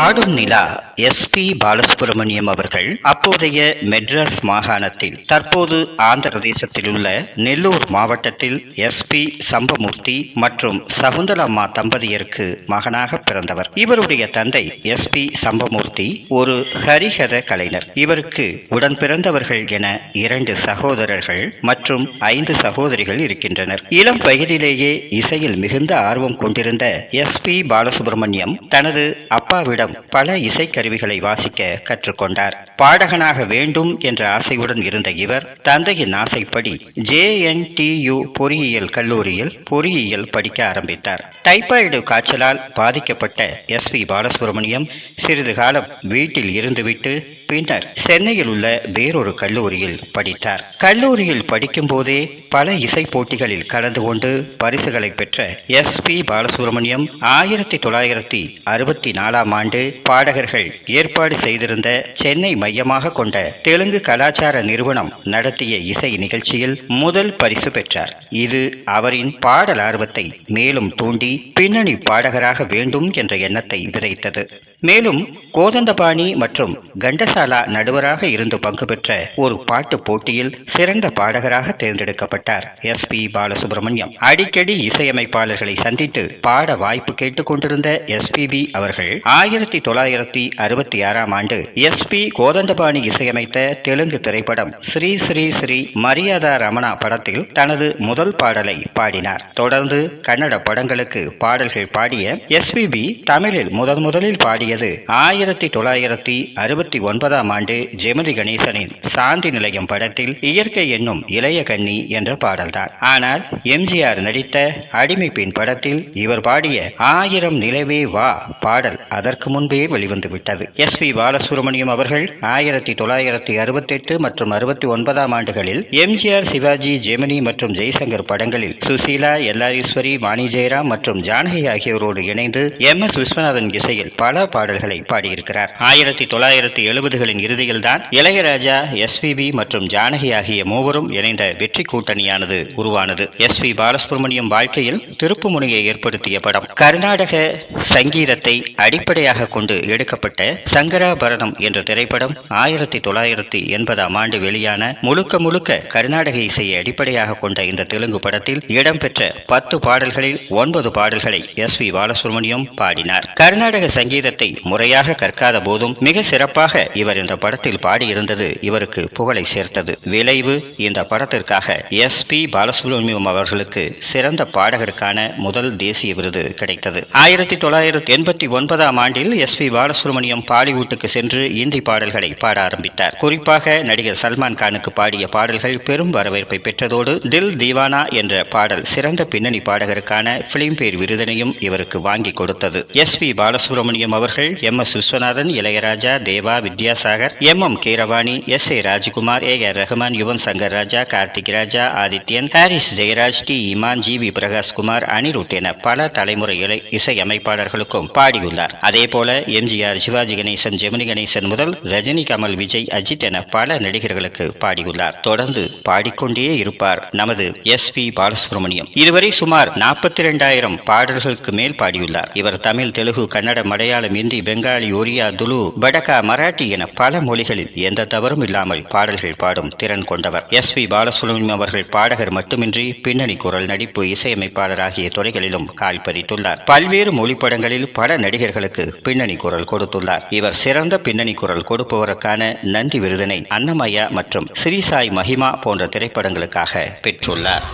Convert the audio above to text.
ஆடும் நிலா S P Balasubrahmanyam அவர்கள் அப்போதைய மெட்ராஸ் மாகாணத்தில் தற்போது ஆந்திர பிரதேசத்தில் உள்ள நெல்லூர் மாவட்டத்தில் எஸ் பி சம்பமூர்த்தி மற்றும் சகுந்தலம்மா தம்பதியருக்கு மகனாக பிறந்தவர். இவருடைய தந்தை எஸ் பி சம்பமூர்த்தி ஒரு ஹரிஹர கலைஞர். இவருக்கு உடன் பிறந்தவர்கள் என இரண்டு சகோதரர்கள் மற்றும் ஐந்து சகோதரிகள் இருக்கின்றனர். இளம் வயதிலேயே இசையில் மிகுந்த ஆர்வம் கொண்டிருந்த எஸ் பி பாலசுப்ரமணியம் தனது அப்பாவிடம் பல இசைக்கருவிகளை வாசிக்க கற்றுக்கொண்டார். பாடகனாக வேண்டும் என்ற ஆசையுடன் இருந்த இவர் தந்தையின் ஆசைப்படி ஜே என் ஜேஎன்டியு பொறியியல் கல்லூரியில் பொறியியல் படிக்க ஆரம்பித்தார். டைபாய்டு காய்ச்சலால் பாதிக்கப்பட்ட எஸ் பி பாலசுப்ரமணியம் சிறிது காலம் வீட்டில் இருந்துவிட்டு பின்னர் சென்னையில் உள்ள வேறொரு கல்லூரியில் படித்தார். கல்லூரியில் படிக்கும் போதே பல இசை போட்டிகளில் கலந்து கொண்டு பரிசுகளை பெற்ற எஸ் பி பாலசுப்ரமணியம் ஆயிரத்தி தொள்ளாயிரத்தி அறுபத்தி நாலாம் ஆண்டு பாடகர்கள் ஏற்பாடு செய்திருந்த சென்னை மையமாக கொண்ட தெலுங்கு கலாச்சார நிறுவனம் நடத்திய இசை நிகழ்ச்சியில் முதல் பரிசு பெற்றார். இது அவரின் பாடல் ஆர்வத்தை மேலும் தூண்டி பின்னணி பாடகராக வேண்டும் என்ற எண்ணத்தை விதைத்தது. மேலும் கோதண்டபாணி மற்றும் கண்டசாலா நடுவராக இருந்து பங்கு பெற்ற ஒரு பாட்டு போட்டியில் சிறந்த பாடகராக தேர்ந்தெடுக்கப்பட்டார். எஸ். பி. பாலசுப்ரமணியம். அடிக்கடி இசையமைப்பாளர்களை சந்தித்து பாட வாய்ப்பு கேட்டுக்கொண்டிருந்த எஸ்பிபி அவர்கள் ஆயிரத்தி தொள்ளாயிரத்தி அறுபத்தி ஆறாம் ஆண்டு எஸ். பி. கோதண்டபாணி இசையமைத்த தெலுங்கு திரைப்படம் ஸ்ரீ ஸ்ரீ ஸ்ரீ மரியாதா ரமணா படத்தில் தனது முதல் பாடலை பாடினார். தொடர்ந்து கன்னட படங்களுக்கு பாடல்கள் பாடிய எஸ்பிபி தமிழில் முதன் முதலில் தொடங்கியது ஆயிரத்தி தொள்ளாயிரத்தி அறுபத்தி ஒன்பதாம் ஆண்டு ஜெமினி கணேசனின் சாந்தி நிலையம் படத்தில் இயற்கை என்னும் இளைய கண்ணி என்ற பாடல்தான். ஆனால் எம்ஜிஆர் நடித்த அடிமை பெண் படத்தில் இவர் பாடிய ஆயிரம் நிலவே வா பாடல் அதற்கு முன்பே வெளிவந்து விட்டது. எஸ் பி பாலசுப்ரமணியம் அவர்கள் ஆயிரத்தி தொள்ளாயிரத்தி அறுபத்தி எட்டு மற்றும் அறுபத்தி ஒன்பதாம் ஆண்டுகளில் எம்ஜிஆர் சிவாஜி ஜெமினி மற்றும் ஜெய்சங்கர் படங்களில் சுசீலா எல்லாரீஸ்வரி வாணி ஜெயராம் மற்றும் ஜானகி ஆகியோரோடு இணைந்து எம் எஸ் விஸ்வநாதன் இசையில் பல பாடல்களை பாடியிருக்கிறார். ஆயிரத்தி தொள்ளாயிரத்தி எழுபதுகளின் இறுதியில் தான் இளையராஜா எஸ்பிபி மற்றும் ஜானகி ஆகிய மூவரும் இணைந்த வெற்றி கூட்டணியானது உருவானது. எஸ் பி பாலசுப்ரமணியம் வாழ்க்கையில் திருப்புமுனையை ஏற்படுத்திய படம். கர்நாடக சங்கீதத்தை அடிப்படையாக கொண்டு எடுக்கப்பட்ட சங்கராபரணம் என்ற திரைப்படம் ஆயிரத்தி தொள்ளாயிரத்தி எண்பதாம் ஆண்டு வெளியான முழுக்க முழுக்க கர்நாடக இசையை அடிப்படையாக கொண்ட இந்த தெலுங்கு படத்தில் இடம்பெற்ற பத்து பாடல்களில் ஒன்பது பாடல்களை எஸ் பி பாலசுப்ரமணியம் பாடினார். கர்நாடக சங்கீதத்தை முறையாக கற்காத போதும் மிக சிறப்பாக இவர் இந்த படத்தில் பாடியிருந்தது இவருக்கு புகழை சேர்த்தது. விளைவு இந்த படத்திற்காக எஸ் பி பாலசுப்ரமணியம் அவர்களுக்கு சிறந்த பாடகருக்கான முதல் தேசிய விருது கிடைத்தது. ஆயிரத்தி தொள்ளாயிரத்தி எண்பத்தி ஒன்பதாம் ஆண்டில் எஸ் பி பாலசுப்ரமணியம் பாலிவுட்டுக்கு சென்று இந்தி பாடல்களை பாட ஆரம்பித்தார். குறிப்பாக நடிகர் சல்மான் கானுக்கு பாடிய பாடல்கள் பெரும் வரவேற்பை பெற்றதோடு தில் தீவானா என்ற பாடல் சிறந்த பின்னணி பாடகருக்கான பிலிம்பேர் விருதினையும் இவருக்கு வாங்கி கொடுத்தது. எஸ் பி பாலசுப்ரமணியம் அவர்கள் M S Viswanathan Ilaiyaraaja Deva Vidyasagar M M Keeravani S A Rajkumar A R Rahman Yuvan Shankar Raja Karthik Raja Adithyan Harris Jayaraj D Imman G V Prakashkumar Anirudh என பல தலைமுறை இளை இசையமைப்பாளர்களுக்கும் பாடியுள்ளார். அதே போல எம்ஜிஆர் சிவாஜி கணேசன் ஜெமினி கணேசன் முதல் ரஜினி கமல் விஜய் அஜித் என பல நடிகர்களுக்கு பாடியுள்ளார். தொடர்ந்து பாடிக்கொண்டே இருப்பார் நமது எஸ் பி பாலசுப்ரமணியம். இதுவரை சுமார் நாற்பத்தி இரண்டாயிரம் பாடல்களுக்கு மேல் பாடியுள்ளார். இவர் தமிழ் தெலுங்கு கன்னட மலையாளம் இந்தி பெங்காலி ஒரியா துலு படகா மராட்டி என பல மொழிகளில் எந்த தவறும் இல்லாமல் பாடல்கள் பாடும் திறன் கொண்டவர். எஸ் வி பாலசுப்ரமணியம் அவர்கள் பாடகர் மட்டுமின்றி பின்னணி குரல் நடிப்பு இசையமைப்பாளர் ஆகிய துறைகளிலும் கால் பதித்துள்ளார். பல்வேறு மொழிப்படங்களில் பல நடிகர்களுக்கு பின்னணி குரல் கொடுத்துள்ளார். இவர் சிறந்த பின்னணி குரல் கொடுப்பவருக்கான நன்றி விருதினை அன்னமையா மற்றும் ஸ்ரீசாய் மஹிமா போன்ற திரைப்படங்களுக்காக பெற்றுள்ளார்.